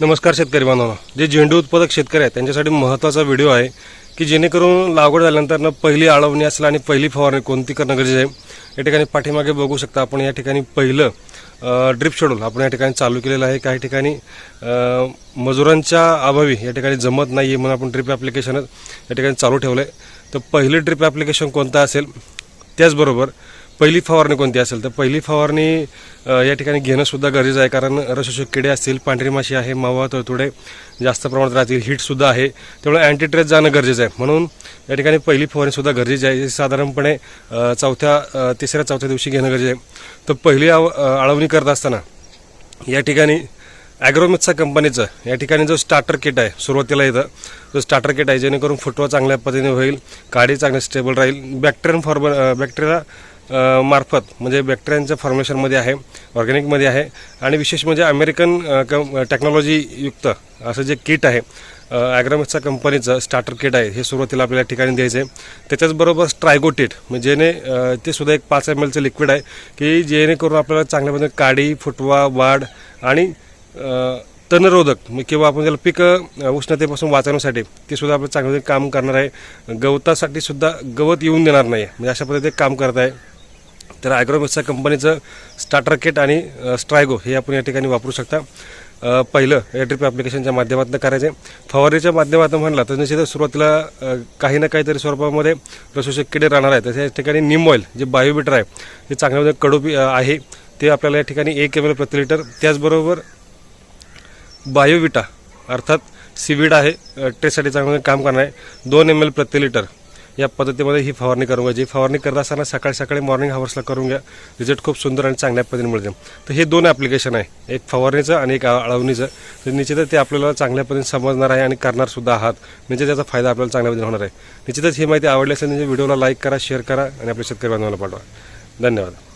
नमस्कार शेतकरी बांधवांना. जे झेंडू उत्पादक शेतकरी आहेत त्यांच्यासाठी महत्त्वाचा व्हिडिओ आहे की जेणेकरून लागवड झाल्यानंतर पहिली आळवणी असेल आणि पहिली फवारणी कोणती करणं गरजेचं आहे या ठिकाणी पाठीमागे बघू शकता आपण या ठिकाणी पहिलं ड्रिप शेड्यूल आपण या ठिकाणी चालू केलेलं आहे. काही ठिकाणी मजुरांच्या अभावी या ठिकाणी जमत नाही आहे म्हणून आपण ड्रिप ॲप्लिकेशन या ठिकाणी चालू ठेवलं आहे तर पहिलं ड्रिप ॲप्लिकेशन कोणतं असेल त्याचबरोबर पहिली फवारणी कोणती असेल? तर पहिली फवारणी या ठिकाणी घेणं सुद्धा गरजेचं आहे कारण रसशोषक किडे असतील पांढरी माशी आहे मावा तळतुडे जास्त प्रमाणात राहतील हीटसुद्धा आहे. त्यामुळे अँटीट्रेस जाणं गरजेचं आहे. म्हणून या ठिकाणी पहिली फवारणीसुद्धा गरजेची आहे. साधारणपणे चौथ्या तिसऱ्या चौथ्या दिवशी घेणं गरजेचं आहे. तर पहिली आव आळवणी करत असताना या ठिकाणी ॲग्रोमिक्सचा कंपनीचं या ठिकाणी जो स्टार्टर किट आहे सुरुवातीला येतं जो स्टार्टर किट आहे जेणेकरून फुटवा चांगल्या पद्धतीने होईल काडी चांगली स्टेबल राहील बॅक्टेरियन फॉर्म बॅक्टेरिया मार्फत म्हणजे बॅक्टेरियांच्या फॉर्मेशनमध्ये आहे ऑर्गॅनिकमध्ये आहे आणि विशेष म्हणजे अमेरिकन क टेक्नॉलॉजीयुक्त असं जे किट आहे ॲग्रामिक्सच्या कंपनीचं स्टार्टर किट आहे हे सुरुवातीला आपल्याला ठिकाणी द्यायचं आहे त्याच्याचबरोबर स्ट्रायगोटेट म्हणजे जेणे ते सुद्धा एक पाच एम एलचं लिक्विड आहे की जेणेकरून आपल्याला चांगल्या पद्धतीने काडी फुटवा वाढ आणि तणरोधक किंवा आपण त्याला पिकं उष्णतेपासून वाचवण्यासाठी ते सुद्धा आपलं चांगलं काम करणार आहे. गवतासाठी सुद्धा गवत येऊन देणार नाही म्हणजे अशा पद्धतीने काम करत आहे. तर ॲग्रोमिक्सच्या कंपनीचं स्टार्टर किट आणि स्ट्रायगो हे आपण या ठिकाणी वापरू शकता. पहिलं या ॲप्लिकेशनच्या माध्यमातून करायचे फवारणीच्या माध्यमातून म्हणलं तर निश्चितच सुरुवातीला काही ना काहीतरी स्वरूपामध्ये रसोषक किडे राहणार आहे तर या ठिकाणी निम ऑइल जे बायोबीटर आहे हे चांगल्या कडू आहे ते आपल्याला या ठिकाणी एक एम एल प्रति लिटर त्याचबरोबर बायोविटा अर्थात सिविड आहे अ, ट्रेसाठी चांगलं काम करणार आहे. दोन एम एल प्रति लिटर या पद्धतीमध्ये ही फवारणी करून घ्यायची फवारणी करत असताना सकाळी सकाळी मॉर्निंग हावर्सला करून घ्या. रिझल्ट खूप सुंदर आणि चांगल्या पद्धतीने मिळते. तर हे दोन ॲप्लिकेशन आहे. एक फवारणीचं आणि एक अळवणीचं. तर निश्चितच ते आपल्याला चांगल्या पद्धतीने समजणार आहे आणि करणार सुद्धा आहात. म्हणजे त्याचा फायदा आपल्याला चांगल्या पद्धतीने होणार आहे. निश्चितच ही माहिती आवडली असेल म्हणजे व्हिडिओला लाईक करा शेअर करा आणि आपल्या शेतकरी बांधवाला पाठवा. धन्यवाद.